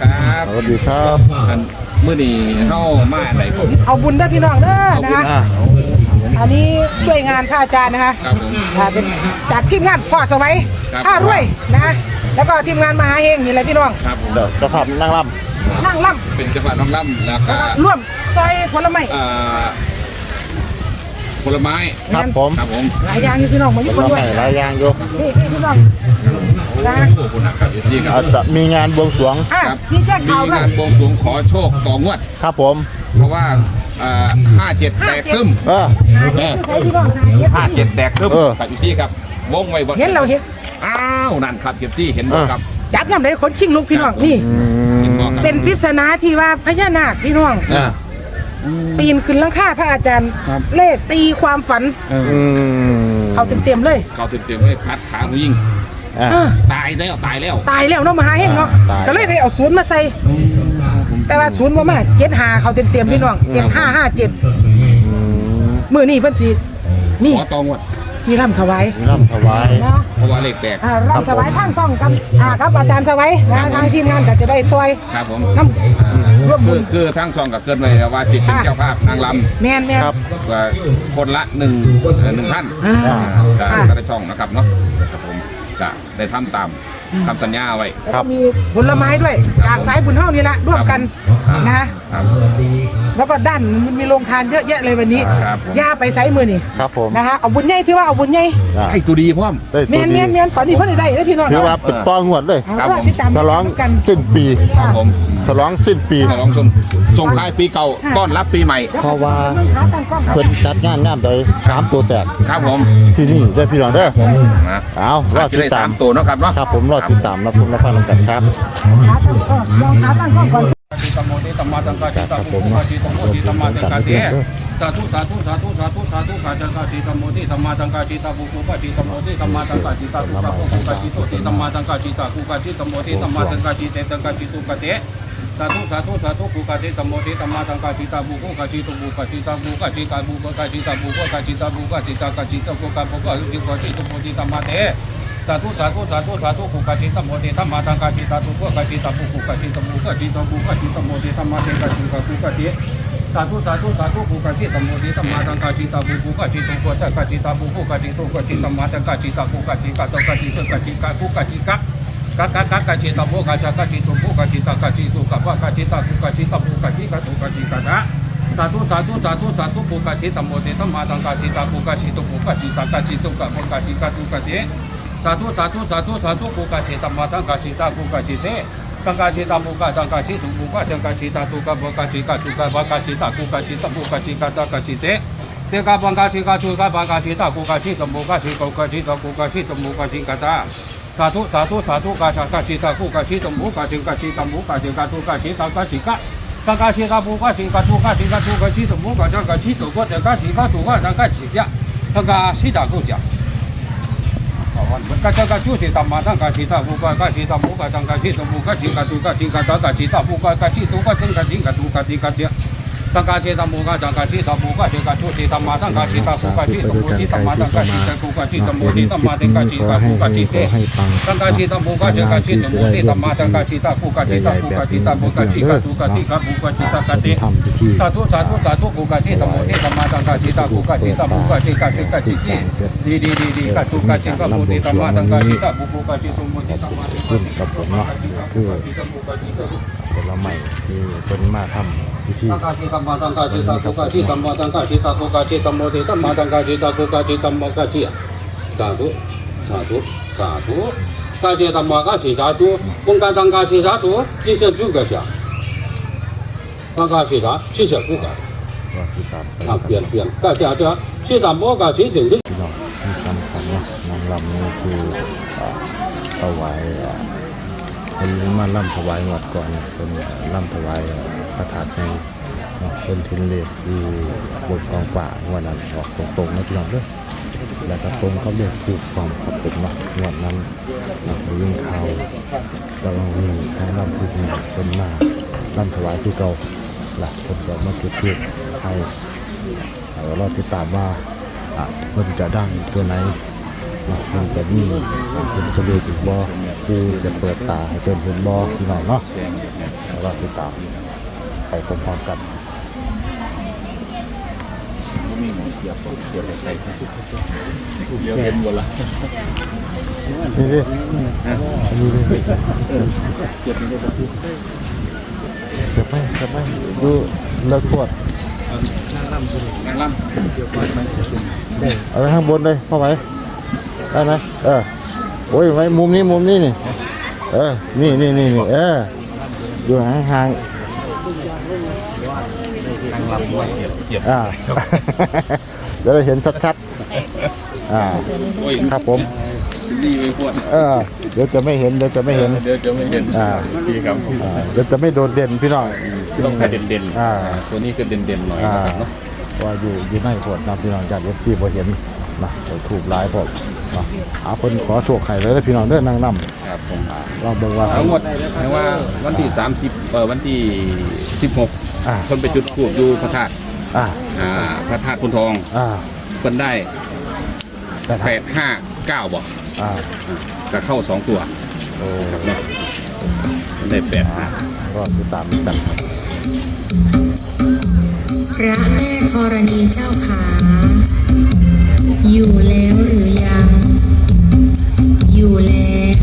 ครับสวัสดีครับอันมื้อนี้เฮามาไหนผมเอาบุญได้อพี่น้องเด้อนะคะอะอันนี้ช่วยงานพระอาจารย์นะคะครับผม อ่าเป็นจากทีมงานพ่อสวัยครับผ้ารวยนะคะแล้วก็ทีมงานมหาเฮงนี่แหละพี่น้องครับผมเดี๋ยวเจะภาพนั่งล่นั่งล่เป็นจังหวัดน้องล่ำแล้วก็ำร่วมซอยผลไม้เอ่อ ผลไม้ำครับผมครับผมหลายอย่างอยู่พี่น้องมาผอยู่ลคนด้วไม้ยหลายอย่างอยู่นี่นี่พี่น้องนะขอบคุณนะครับนี่ครัอาบจจะมีงานบวงสรวงอะครับมีแจ้งมีข่าวด้วงายนบวงสรวงขอโชคต่องวด ครับผม เพราะว่าเอ่อ57แตกตึ้มเออเออใช้พี่น้องหาเฮ็ด57แตกตึ้มเออ กับอยู่ที่ครับวงไว้บนเห็นเราเห็นอ้าวนั่นครับเก็บซี่เห็นบ่ครับจับยามได้คนชิงลูกพี่น้องนี่ อืเห็นบ่มครับเป็นปริศนาที่ว่าพญานาคพี่น้อง อ่า ปีนขึ้นหลังคาพระอาจารย์ ครับ เลขตีความฝัน เอออืมเขาเต็มๆเลย เขาเต็มๆให้พัดขาผู้หญิงอะ เออ ตายแล้วตายแล้วตายแล้วเนาะมหาเฮงเนาะตาย ก็เลยได้เอาศูนย์มาใส่ แต่ว่าศูนย์บ่มาเจ็ดหาเขาเต็มๆพี่น้องเจ็ดห้าห้าเจ็ดอืมมือนี่เพิ่นสินี่ขอต่องวด มีรำถวายมีน้ำถวายเนาะเพราะว่าเลขแตก อ่ารำถวายทางซ่องกันอ่าครับอาจารย์สวัยนะทางทีมงานก็จะได้ซอยครับผม น้ำร่วมคืบุอญคือทั้งซองกับเกินไว้แล้วว่าสิเป็นเจ้าภาพนางลแม่นแม่นครับำก็คนละหนึ่งเอ่อหนึ่งท่านอ่าก็อ่าก็ได้ช่องนะครับเนาะครับผมก็ได้ทำตามคำสัญญาไว้ แล้วก็มีผลไม้ด้วยจากสายบุญเฮานี่ละร่วมกันนะ ครับ แล้วก็ด้านมันมีโรงทานเยอะแยะเลยวันนี้ครับผม ย่าไปไสมือนี่ครับผมนะฮะเอาบุญใหญ่ถือว่าเอาบุญใหญ่อะให้ตัวดีพร้อม ได้แม่ตัวนดีแม่นแม่นตอนนี้เพิ่นได้ได้แล้วพี่น้องถือว่าเป็นต้องงวดเลย เอาครับล่ะผมติดตามฉลองกันสิ้นปีครับผมฉลองสิ้นปีฉลองชมส่งท้ายปีเก่าต้อนรับปีใหม่ เพราะว่าขาตั้งกล้องเพิ่นจัดงานงามใดสามตัวแตกครับผมที่นี่ได้อพี่น้องเด้อนะเอารอจะติดได้ตาสามมตัวเนาะครับเนาะ ครับผมรอติดตามรับชมรับฟังกันครับ ขาตั้งกล้องลองขาตั้งกล้องก่อน ตโมติตมาตังกาจิตาภุปะจิตังโมติตมาตังกาเตสาธุสาธุสาธุสาธุสาธุขาจังกาจิตโมติตมาตังกาจิตาภุปะจิตโมติตมาตังกาจิตาภุปะภุปะจิตโมติตมาตังกาจิตาภุปะจิตโมติตมาตังกาจิตตังกาจิตุกาเตสาธุสาธุสาธุภุกะเตตโมติตมาตังกาจิตาภุกะจิตุภุกะจิตาภุกะจิตาภุกะจิตาภุกะจิตาภุกะจิตาภูกะจิตภุกะภุกะจิตกะจิตโมติตมาเต สาธุสาธุสาธุสาธุภูกาจิตโมเดธรรมาตังกาจิตาตุกกาจิตาภูกุกจิตมุกาจิตมุกาจิตโมเดธรรมาเตกาจิกาภูกาจิสาธุสาธุสาธุภูกาจิตโมเดธรรมาตังกาจิตาภูกุกาจิตุกกาจิตาภูกุกาจิตุกาจิตมาตังกาจิตาภูกาจิกาตกาจิตกาจิกาภูกาจิกากากากากาจิตาภูกาจากาจิตุภูกาจิตาตุกาภากาจิกาจิตาปุกาจิกากาสาธุสาธุสาธุสาธุภูกาจิตโมเดธรรมาตังกาจิตกจิตุกาจิตากาจิตุกาภูกาจิกาตุกาจิสาธุสาธุสาธุสาธุภูกาจิตมาตังกาจิตาภูกจิเตตังกาจิตาภูกาตังกาจิตุภูกาตังกาจิตาตุกาภูกาจิกาตุกาบากาจิตาภูกาจิตาภูกาจิกาตังกาจิเตเตกาบังกาจิกาตุกจิตาภูกจิตกาจิกจิตกาจิตภูกาจิกาตาสาธุสาธุสาธุกาชากจิตาภูกาจิตภูกาจิกาจิตภูกาจิกาทางกาจิตาภูกาจิกาตุกาจิกาตุกาจิตภูกาจังกาจิตุกาจังกาจิกาตุกจังกาจิยะตังกาจิตากุจากาจังกาชูสิตั มมาตังกาชิตาบุกากาชิตาบุกาตังกาชิตาบุกาชิกาตุกาชิกาตากาชิตาบุกากาชิตุกาตังกาชิกาตุกาชิกาเตียตังกาชิตาบุกา ตังกาชิตาบุกาชิกาชูสิตัมมาตังกาชิตาบุกาชิตาบุกาชิตัมมาตังกาชิตาบุกาชิตาบุกาชิตัมมาตังกาชิกาบุกาชิเตตังกาชิตาบุกาชิกาชิตาบุกาชิตัมมาตังกาชิตาบุกาชิตาบุกาชิตาบุกาชิกาตุกาชิกาบุกาชิตากาเตทำพิธีสาธุสาธุสาธุภูกาจิตโมเทธรรมาตังกาจิตาภูกาจิตาภูกาจิกาจิกาจิจิดีดีดีดีกาตุกาจิกาภูติธรรมาตังกาจิตาภูภูกาจิตุโมเทธรรมาขึ้นกับผมเนาะ คือผลไม้ที่เป็นมาทำพิธี สาธุสาธุสาธุกาเจตมากาสีสาธุปุงกาตังกาสีสาธุที่เสจุกะจ้ะตังกาสีสาที่เสจุกะว่าที่ตามอ่าเปลี่ยนเปลี่ยนกาเจจะที่ตามโมกาสีถึงที่ ที่สำคัญนะนางลำนี่คือเอาอถวายเอ่อ เป็นมาล่ำถวายงวดก่อนเป็นล่ำถวายพระธาตุในเนาะเป็นทุนเลขคือบทกองฝ่าวดนั้นออกตรงๆนะพี่น้องเด้อแล้วก็ตรงก็เลขถูกความขับผมเนาะงวดนั้นเนาะยิงข่าวแล้วก็มีให้ล่ำคือนี่เป็นมาล่ำถวายที่เก่าล่ะคนก็มาจุดเทียนให้เราติดตามว่าเพิ่นจะดังตัวไหนเพิ่นจะมีเพิ่นจะเลือกอีกบ่ กูจะเปิดตาให้เพิ่นเห็นบ่พี่น้องเนาะรอติดตามไปพร้อมๆกันมีหมูเสียบเสียบใส่เดียวเห็นหมดละนี่ดินี่ดิเก็บนี่ได้สักทีเก็บไปเก็บไปดูเลิกปวดนั่งล่ำเกี่ยวกับมันเอาไว้ข้างบนเลยเข้าไปได้ไหมเออ โอ้ยไว้มุมนี้มุมนี้นี่ เออ นี่นี่นี่นี่เออ อยู่ห่างนั่งล่ำด้วยเสียบเสียบๆอ่า เดี๋ยวเราเห็นชัดๆ อ่า โอ้ยครับผม ดีไปปวดเออ เดี๋ยวจะไม่เห็น เดี๋ยวจะไม่เห็น เดี๋ยวจะไม่เห็นอ่าพี่ครับอ่า เดี๋ยวจะไม่โดดเด่นพี่น้อง ต้องให้เด่นๆอ่าตัวนี้คือเด่นๆหน่อยอ่านะครับเนาะว่าอยู่อยู่ในโขดนะพี่น้องจากเอฟซีพอเห็น นะถูกหลายผมนะอาเพิ่นขอโชคไข่เลยนะพี่น้องเด้อนางนครับผมำเราเบิ่งว่าทั้งหมดแปลว่าวันที่ 30เอ่อวันที่16อ่าคนไปจุดทูบอยู่พระธาตุอ่าอ่าพระธาตุพุนทองอ่าเพิ่นได้ แต่แปดห้าเก้าบอกอ่าก็เข้าสองตัวโอ้ครับเนาะเพิ่นได้แปดห้าก็ติดตามกันครับ พระแม่ธรณีเจ้าขา อยู่แล้วหรือยัง อยู่แล้ว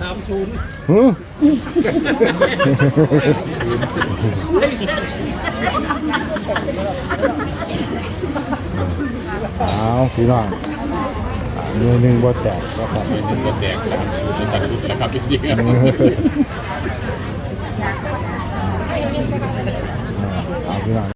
สามศูนย์หือเอาพี่น้องอ่าหน่วยหนึ่งบ่แตกก็ครับก็แตกสามศูนย์ในการรู้นะครับจริงๆ